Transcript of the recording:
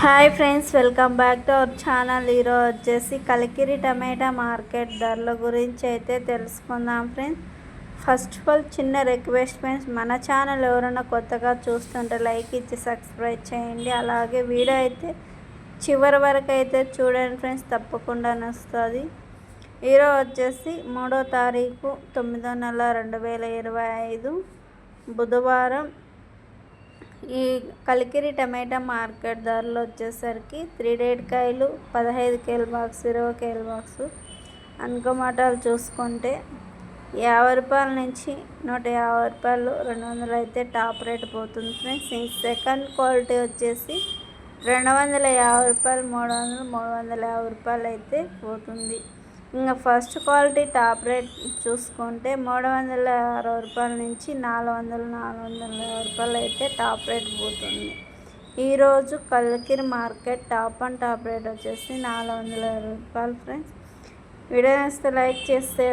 Hi friends welcome back to our channel ఈరోజు వచ్చేసి Kalikiri tomato market ధరల గురించి అయితే తెలుసుకుందాం ఫ్రెండ్స్ ఫస్ట్ ఆఫ్ ఆల్ చిన్న రిక్వెస్ట్ ఫ్రెండ్స్ మన ఛానల్ ఎవరైనా కొత్తగా చూస్తుంటే లైక్ ఇచ్చి సబ్స్క్రైబ్ చేయండి. అలాగే వీడియో అయితే చివరి వరకు అయితే చూడండి ఫ్రెండ్స్ తప్పకుండా నస్తుంది ఈరోజు వచ్చేసి మూడో తారీఖు తొమ్మిదో నెల రెండు వేల ఇరవై ఐదు బుధవారం ఈ కలికిరి టమాటా మార్కెట్ ధరలు వచ్చేసరికి త్రీ డేట్ కాయలు పదహైదు కేల్ బాక్స్ ఇరవై కేల్ బాక్స్. అనుకమాటాలు చూసుకుంటే యాభై రూపాయల నుంచి నూట యాభై రూపాయలు రెండు వందలు అయితే టాప్ రేట్ పోతుంది ఫ్రెండ్స్. ఈ సెకండ్ క్వాలిటీ వచ్చేసి రెండు వందల యాభై రూపాయలు మూడు వందలు మూడు వందల యాభై రూపాయలు అయితే పోతుంది. ఇంకా ఫస్ట్ క్వాలిటీ టాప్ రేట్ చూసుకుంటే మూడు వందల అరవై రూపాయల నుంచి నాలుగు వందల నాలుగు వందల యాభై రూపాయలు అయితే టాప్ రేట్ పోతుంది. ఈరోజు Kalkiri market top and top rate వచ్చేసి నాలుగు వందల అరవై రూపాయలు ఫ్రెండ్స్. వీడియో లైక్ చేస్తే